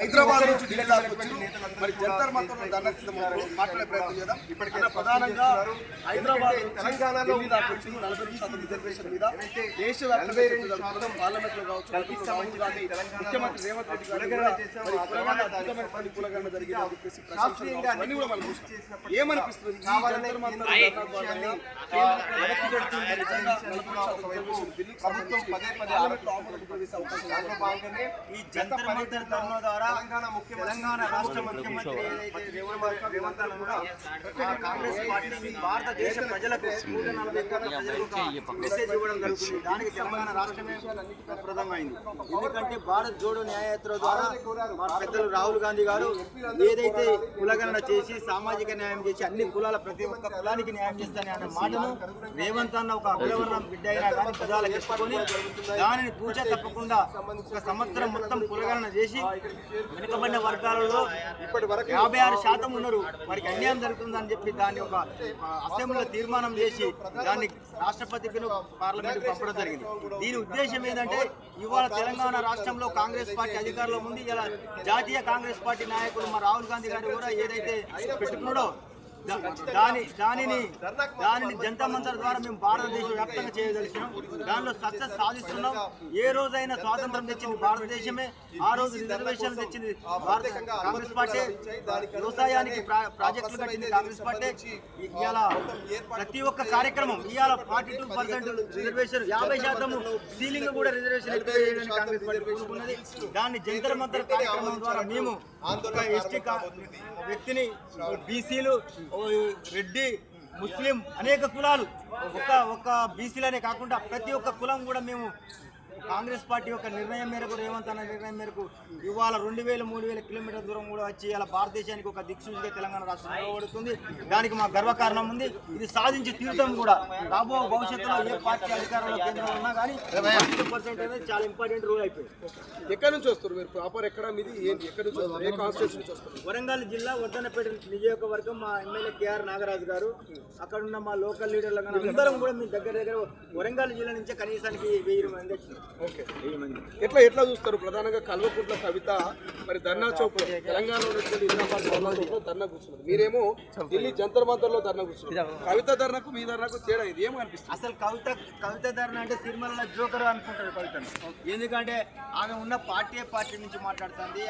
హైదరాబాద్ నుంచి ఢిల్లీ దాకా వచ్చి మరి జంతర్ మంతర్ ధర్నా సిద్ధమవుతారు మాట్లాడే ప్రయత్నం చేద్దాం ఇప్పటికే ప్రధానంగా హైదరాబాద్ తెలంగాణలో వచ్చి నలభై శాతం రిజర్వేషన్ మీద దేశవ్యాప్తంగా చర్చ జరుగుతుంది. పార్లమెంట్లో కావచ్చు ముఖ్యమంత్రి రేవంత్ రెడ్డి గారు జరిగింది అని చెప్పేసి. అన్నీ కూడా మనం. ఏమనిపిస్తుంది ఈ జంతర్ మంతర్ ప్రభుత్వం పదే పదే అవకాశం ఈ జంతర్ ద్వారా తెలంగాణ ముఖ్యమంత్రి తెలంగాణ రాష్ట్ర ముఖ్యమంత్రి రేవంత్ రెడ్డి కూడా కాంగ్రెస్ పార్టీ భారతదేశ ప్రజలకు మెసేజ్ ఇవ్వడం జరుగుతుంది. దానికి తెలంగాణ రాష్ట్రమే ప్రధానమైంది ఎందుకంటే భారత్ జోడో న్యాయయాత్ర ద్వారా మా పెద్దలు రాహుల్ గాంధీ గారు ఏదైతే కులగణన చేసి సామాజిక న్యాయం చేసి అన్ని కులాల ప్రతి ఒక్క కులానికి న్యాయం చేస్తానే అనే మాటను రేవంత్ అన్న ఒక అగ్రవర్ణం బిడ్డ అయినా కానీ ప్రజలకు దానిని పూజ తప్పకుండా ఒక సంవత్సరం మొత్తం కులగణన చేసి వెనుకబడిన వర్గాలలో ఇప్పటి వరకు యాభై ఆరు శాతం ఉన్నారు. వారికి అన్యాయం జరుగుతుందని చెప్పి దాన్ని ఒక అసెంబ్లీలో తీర్మానం చేసి దాన్ని రాష్ట్రపతికి పార్లమెంట్ పంపడం జరిగింది. దీని ఉద్దేశం ఏంటంటే ఇవాళ తెలంగాణ రాష్ట్రంలో కాంగ్రెస్ పార్టీ అధికారంలో ఉంది. ఇలా జాతీయ కాంగ్రెస్ పార్టీ నాయకులు మా రాహుల్ గాంధీ గారు కూడా ఏదైతే పెట్టుకున్నాడో దాని దానిని దానిని జనతా మంతర్ ద్వారా మేము భారతదేశం వ్యాప్తంగా చేయదలిచినాం. దానిలో సక్సెస్ సాధిస్తున్నాం. ఏ రోజైనా స్వాతంత్రం తెచ్చింది భారతదేశమే. ఆ రోజు రిజర్వేషన్ తెచ్చింది భారత కాంగ్రెస్ పార్టీ. వ్యవసాయానికి ప్రాజెక్టులు కట్టింది కాంగ్రెస్ పార్టీ. ఇవాళ ప్రతి ఒక్క కార్యక్రమం ఇవాళ ఫార్టీ టూ పర్సెంట్ రిజర్వేషన్ యాభై శాతం సీలింగ్ కూడా రిజర్వేషన్ ఎక్కువ కాంగ్రెస్ పార్టీ కోరుకున్నది. దాన్ని జంతర మంత్ర కార్యక్రమం ద్వారా మేము ఎస్టీ వ్యక్తిని బీసీలు రెడ్డి ముస్లిం అనేక కులాలు. ఒక ఒక బీసీలనే కాకుండా ప్రతి ఒక్క కులం కూడా మేము కాంగ్రెస్ పార్టీ యొక్క నిర్ణయం మేరకు రేవంత్ అన్న నిర్ణయం మేరకు ఇవాళ రెండు వేల మూడు వేల కిలోమీటర్ల దూరం కూడా వచ్చి ఇలా భారతదేశానికి ఒక దిక్సూచిగా తెలంగాణ రాష్ట్రం నిలబడుతుంది. దానికి మా గర్వకారణం ఉంది. ఇది సాధించి తీరుతాం కూడా. రాబో భవిష్యత్తులో ఏ పార్టీ అధికారంలో కేంద్రంలో ఉన్నా కానీ పర్సెంట్ అనేది చాలా ఇంపార్టెంట్ రూల్ అయిపోయింది. ఎక్కడి నుంచి వస్తారు మీరు? ప్రాపర్ ఎక్కడ మీది? ఏంటి? ఎక్కడి నుంచి వస్తారు? వరంగల్ జిల్లా వర్ధనపేట నియోజకవర్గం మా ఎమ్మెల్యే కేఆర్ నాగరాజు గారు. అక్కడ ఉన్న మా లోకల్ లీడర్లు అందరం కూడా మీ దగ్గర దగ్గర వరంగల్ జిల్లా నుంచే కనీసానికి వెయ్యి మంది వచ్చినారు ఓకే. ఎట్లా ఎట్లా చూస్తారు? ప్రధానంగా కల్వకుంట్ల కవిత మరి ధర్నా చౌక్ తెలంగాణ ఉన్నటువంటి ధర్నా ధర్నా కూర్చున్నారు. మీరేమో ఢిల్లీ జంతర్ మంతర్లో ధర్నా కూర్చున్నారు. కవిత ధర్నాకు మీ ధర్నాకు తేడా ఇది? ఏమో అనిపిస్తుంది? అసలు కవిత కవిత ధరణ అంటే సిరిమల జోకర్ అనుకుంటారు కవితను. ఎందుకంటే ఆమె ఉన్న పార్టీ పార్టీ నుంచి మాట్లాడుతుంది.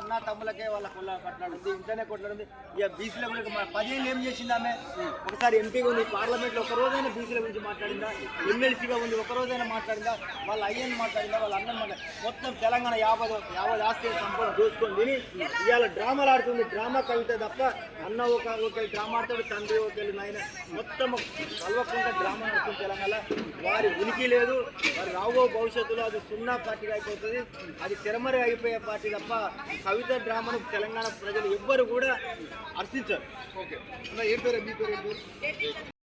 అన్న తమ్ములకే వాళ్ళ కుల కొట్లాడుతుంది ఇంటనే కొట్లాడుతుంది. ఇక బీసీల గురించి పదిహేను ఏం చేసింది ఆమె? ఒకసారి ఎంపీగా ఉంది పార్లమెంట్లో ఒక రోజైనా బీసీల గురించి మాట్లాడిందా? ఎమ్మెల్సీగా ఉంది ఒక రోజైనా మాట్లాడిందా? వాళ్ళ అయ్యని మాట్లాడిందా వాళ్ళ అన్నం మొత్తం తెలంగాణ యాభై యాభై ఆస్తి సంపద చూసుకొని తిని ఇవాళ డ్రామాలు ఆడుతుంది. డ్రామా కవిత తప్ప అన్న ఒక ఒకరి డ్రామా ఆడతాడు తండ్రి ఒకరి నాయన. మొత్తం కలవకుండా డ్రామా ఆడుతుంది తెలంగాణ వారి ఉనికి లేదు వారి రాబో భవిష్యత్తులో అది సున్నా పార్టీగా అయిపోతుంది. అది తెరమరి అయిపోయే పార్టీ తప్ప కవిత డ్రామాను తెలంగాణ ప్రజలు ఎవ్వరు కూడా హర్షించారు. ఓకే. ఏం పేరు మీ పేరు?